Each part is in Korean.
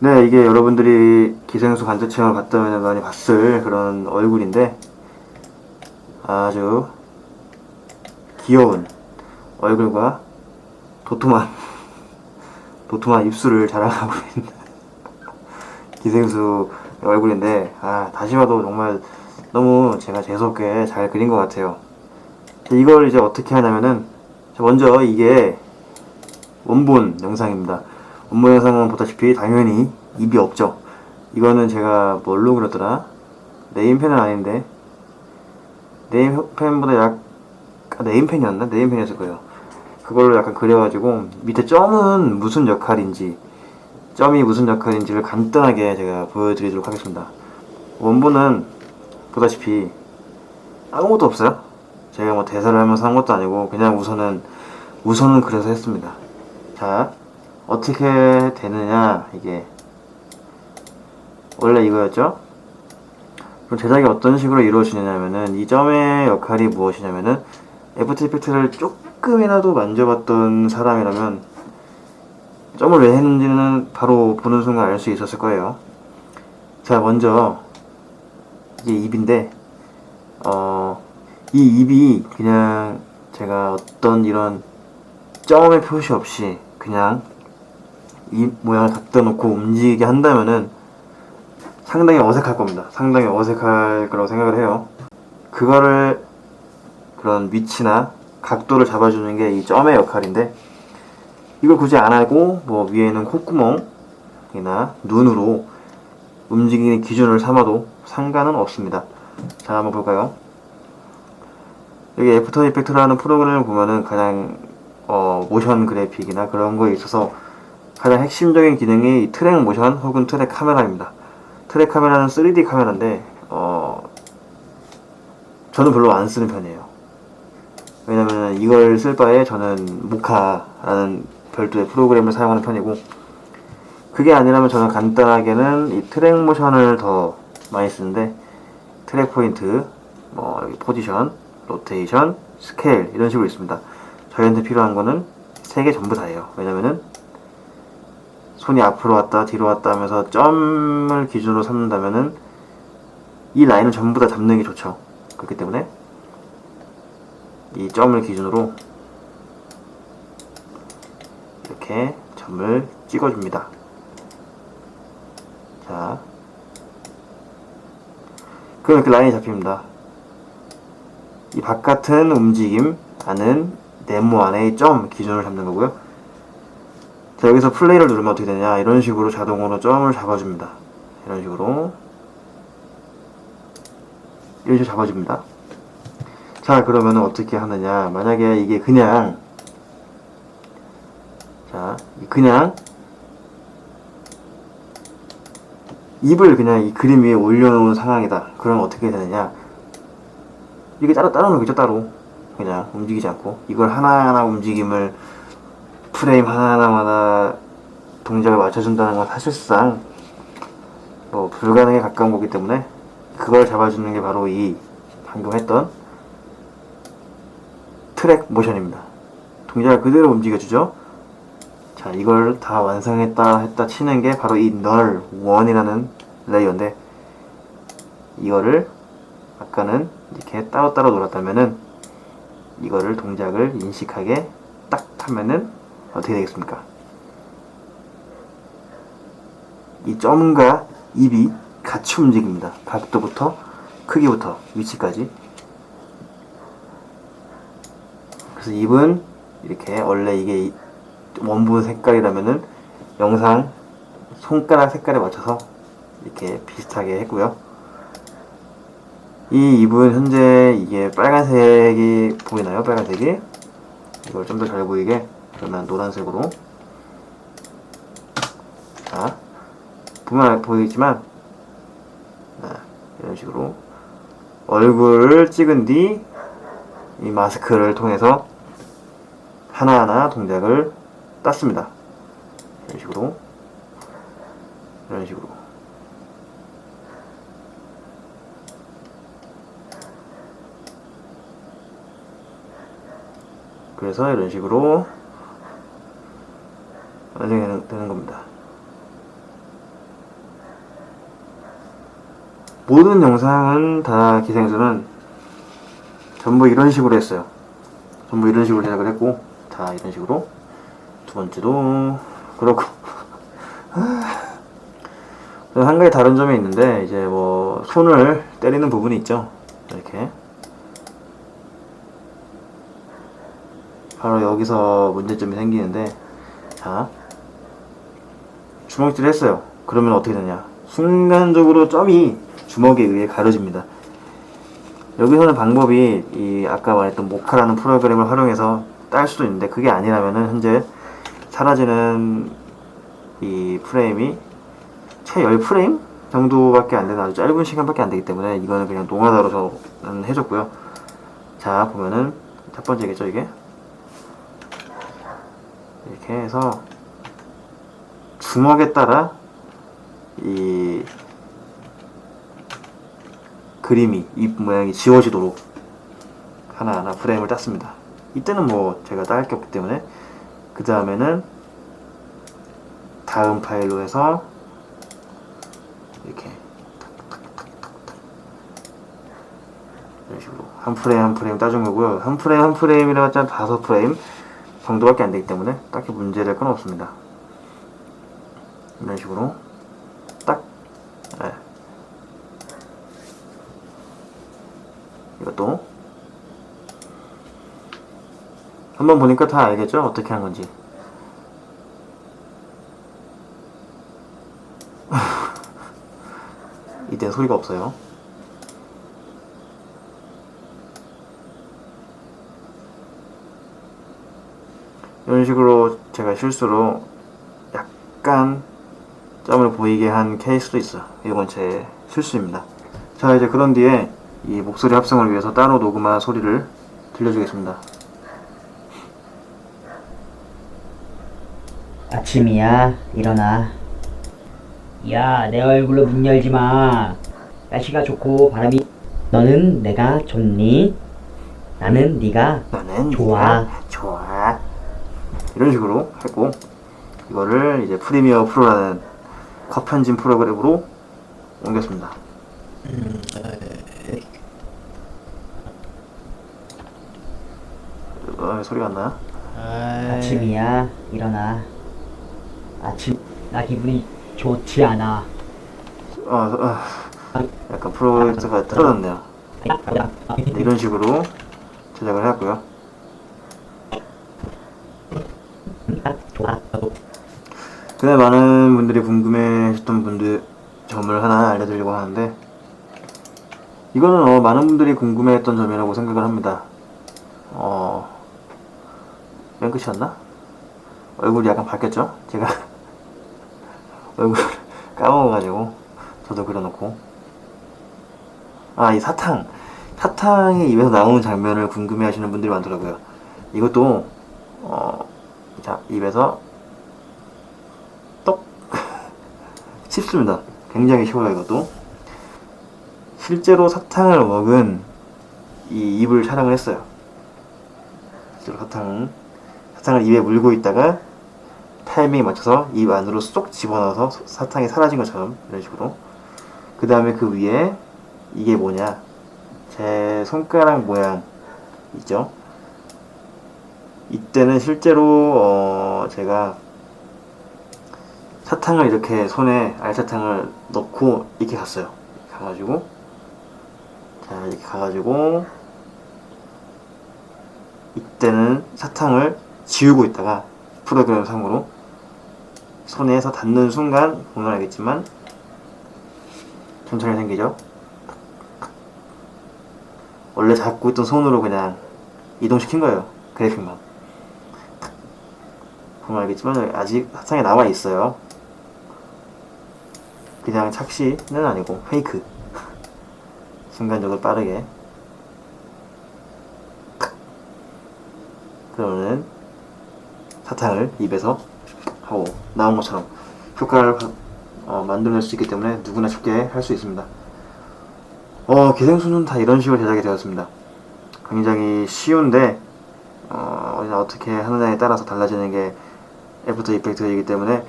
네, 이게 여러분들이 기생수 간접 체험을 갔다면 많이 봤을 그런 얼굴인데 아주 귀여운 얼굴과 도톰한 도톰한 입술을 자랑하고 있는 기생수 얼굴인데 아 다시 봐도 정말 너무 제가 재수없게 잘 그린 것 같아요. 이걸 이제 어떻게 하냐면은 먼저 이게 원본 영상입니다. 원본 영상은 보다시피 당연히 입이 없죠. 이거는 제가 뭘로 그렸더라? 네임펜은 아닌데 네임펜보다 약 아, 네임펜이었나? 네임펜이었을 거예요. 그걸로 약간 그려가지고 밑에 점은 무슨 역할인지 점이 무슨 역할인지를 간단하게 제가 보여드리도록 하겠습니다. 원본은 보다시피 아무것도 없어요. 제가 뭐 대사를 하면서 한 것도 아니고 그냥 우선은 우선은 그래서 했습니다. 자 어떻게 되느냐 이게 원래 이거였죠. 그럼 제작이 어떤 식으로 이루어지냐면은 이 점의 역할이 무엇이냐면은 애프터 이펙트를 조금이라도 만져봤던 사람이라면 점을 왜 했는지는 바로 보는 순간 알 수 있었을 거예요. 자 먼저 이게 입인데 어, 이 입이 그냥 제가 어떤 이런 점의 표시 없이 그냥 입 모양을 갖다 놓고 움직이게 한다면은 상당히 어색할 겁니다. 상당히 어색할 거라고 생각을 해요. 그거를 그런 위치나 각도를 잡아주는 게 이 점의 역할인데 이걸 굳이 안 하고 뭐 위에는 콧구멍이나 눈으로 움직이는 기준을 삼아도 상관은 없습니다. 자 한번 볼까요? 여기 애프터 이펙트라는 프로그램을 보면은 가장 어, 모션 그래픽이나 그런 거에 있어서 가장 핵심적인 기능이 이 트랙 모션 혹은 트랙 카메라입니다. 트랙 카메라는 3D 카메라인데 어, 저는 별로 안 쓰는 편이에요. 왜냐면 이걸 쓸 바에 저는 모카라는 별도의 프로그램을 사용하는 편이고 그게 아니라면 저는 간단하게는 이 트랙 모션을 더 많이 쓰는데 트랙 포인트, 뭐 여기 포지션, 로테이션, 스케일 이런 식으로 있습니다. 저희한테 필요한 거는 세 개 전부 다예요. 왜냐면은 손이 앞으로 왔다 뒤로 왔다 하면서 점을 기준으로 삼는다면은 이 라인은 전부 다 잡는 게 좋죠. 그렇기 때문에 이 점을 기준으로 이렇게 점을 찍어줍니다. 자, 그럼 이렇게 라인이 잡힙니다. 이 바깥은 움직임, 안은 네모 안의 점 기준을 잡는 거고요. 자, 여기서 플레이를 누르면 어떻게 되냐. 이런 식으로 자동으로 점을 잡아줍니다. 이런 식으로. 이런 식으로 잡아줍니다. 자, 그러면 어떻게 하느냐. 만약에 이게 그냥, 자, 그냥, 입을 그냥 이 그림 위에 올려놓은 상황이다. 그럼 어떻게 되느냐. 이게 따로, 따로 놓겠죠, 따로. 그냥 움직이지 않고. 이걸 하나하나 움직임을 프레임 하나하나마다 동작을 맞춰준다는 건 사실상 뭐 불가능에 가까운 거기 때문에 그걸 잡아주는 게 바로 이 방금 했던 트랙 모션입니다. 동작을 그대로 움직여주죠. 자, 이걸 다 완성했다 했다 치는 게 바로 이 널 원이라는 레이어인데 이거를 아까는 이렇게 따로따로 놀았다면은 이거를 동작을 인식하게 딱 하면은 어떻게 되겠습니까? 이 점과 입이 같이 움직입니다. 각도부터 크기부터 위치까지. 그래서 입은 이렇게 원래 이게 원본 색깔이라면은 영상 손가락 색깔에 맞춰서 이렇게 비슷하게 했고요. 이 입은 현재 이게 빨간색이 보이나요? 빨간색이 이걸 좀 더 잘 보이게 그러면 노란색으로. 자 보면 보이지만 네, 이런 식으로. 얼굴을 찍은 뒤 이 마스크를 통해서 하나하나 동작을 땄습니다. 이런 식으로. 이런 식으로. 그래서 이런 식으로 되는, 되는 겁니다. 모든 영상은 다 기생수는 전부 이런 식으로 했어요. 전부 이런 식으로 제작을 했고, 다 이런 식으로. 두 번째도 그렇고. 한 가지 다른 점이 있는데, 이제 뭐, 손을 때리는 부분이 있죠. 이렇게. 바로 여기서 문제점이 생기는데, 자. 주먹질을 했어요. 그러면 어떻게 되냐. 순간적으로 점이 주먹에 의해 가려집니다. 여기서는 방법이 이 아까 말했던 모카라는 프로그램을 활용해서 딸 수도 있는데 그게 아니라면은 현재 사라지는 이 프레임이 채 10프레임 정도밖에 안 되는 아주 짧은 시간밖에 안 되기 때문에 이거는 그냥 노가다로 저는 해줬고요. 자 보면은 첫 번째겠죠 이게 이렇게 해서 주먹에 따라 이 그림이 입 모양이 지워지도록 하나하나 프레임을 땄습니다. 이때는 뭐 제가 딸 게 없기 때문에 그 다음에는 다음 파일로 해서 이렇게 이런 식으로 한 프레임 한 프레임 따준 거고요. 한 프레임 한 프레임이라 했자 다섯 프레임 정도밖에 안 되기 때문에 딱히 문제될 건 없습니다. 이런 식으로 딱 예. 이것도 한번 보니까 다 알겠죠? 어떻게 한 건지 이땐 소리가 없어요 이런 식으로 제가 실수로 약간 보이게 한 케이스도 있어요. 이건 제 실수입니다. 자 이제 그런 뒤에 이 목소리 합성을 위해서 따로 녹음한 소리를 들려주겠습니다. 아침이야 일어나 야 내 얼굴로 문 열지 마 날씨가 좋고 바람이 너는 내가 좋니? 나는 네가 나는 좋아. 네가 좋아. 이런 식으로 했고 이거를 이제 프리미어 프로라는 컷 편집 프로그램으로 옮겼습니다. 어, 소리가 안 나요? 아침이야 일어나 아침 나 기분이 좋지 않아 어, 어, 약간 프로젝트가 틀어졌네요. 네, 이런 식으로 제작을 했고요. 그날 많은 분들이 궁금해하셨던 분들 점을 하나 알려드리려고 하는데 이거는 어, 많은 분들이 궁금해했던 점이라고 생각을 합니다. 어, 맨 끝이었나? 얼굴이 약간 바뀌었죠? 제가 얼굴 까먹어가지고 저도 그려놓고 아 이 사탕 사탕이 입에서 나오는 장면을 궁금해하시는 분들이 많더라고요. 이것도 어, 자 입에서 쉽습니다. 굉장히 쉬워요 이것도. 실제로 사탕을 먹은 이 입을 촬영을 했어요. 실제로 사탕 사탕을 입에 물고 있다가 타이밍에 맞춰서 입 안으로 쏙 집어넣어서 사탕이 사라진 것처럼 이런 식으로. 그 다음에 그 위에 이게 뭐냐? 제 손가락 모양 있죠? 이때는 실제로 어 제가 사탕을 이렇게 손에 알사탕을 넣고 이렇게 갔어요. 가가지고 자 이렇게 가가지고 이때는 사탕을 지우고 있다가 프로그램 상으로 손에서 닿는 순간 보면 알겠지만 천천히 생기죠. 원래 잡고 있던 손으로 그냥 이동시킨 거예요. 그래픽만. 보면 알겠지만 아직 사탕이 남아 있어요. 그냥 착시는 아니고 페이크. 순간적으로 빠르게. 그러면은 사탕을 입에서 하고 나온 것처럼 효과를 어, 만들어낼 수 있기 때문에 누구나 쉽게 할 수 있습니다. 어, 기생수는 다 이런 식으로 제작이 되었습니다. 굉장히 쉬운데 어, 어떻게 하느냐에 따라서 달라지는 게 애프터 이펙트이기 때문에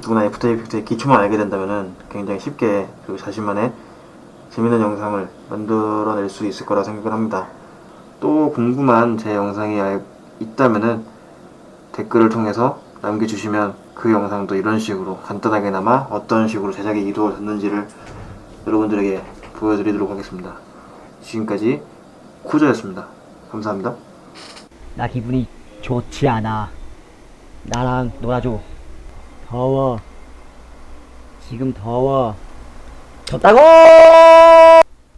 누구나 애프터 이펙트의 기초만 알게 된다면은 굉장히 쉽게 그리고 자신만의 재밌는 영상을 만들어낼 수 있을 거라 생각을 합니다. 또 궁금한 제 영상이 알- 있다면은 댓글을 통해서 남겨주시면 그 영상도 이런 식으로 간단하게나마 어떤 식으로 제작이 이루어졌는지를 여러분들에게 보여드리도록 하겠습니다. 지금까지 쿠저였습니다. 감사합니다. 나 기분이 좋지 않아. 나랑 놀아줘. 더워. 지금 더워. 덥다고!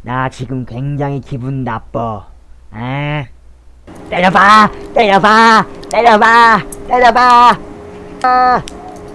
나 지금 굉장히 기분 나빠. 아. 때려봐! 때려봐! 때려봐! 때려봐! 아.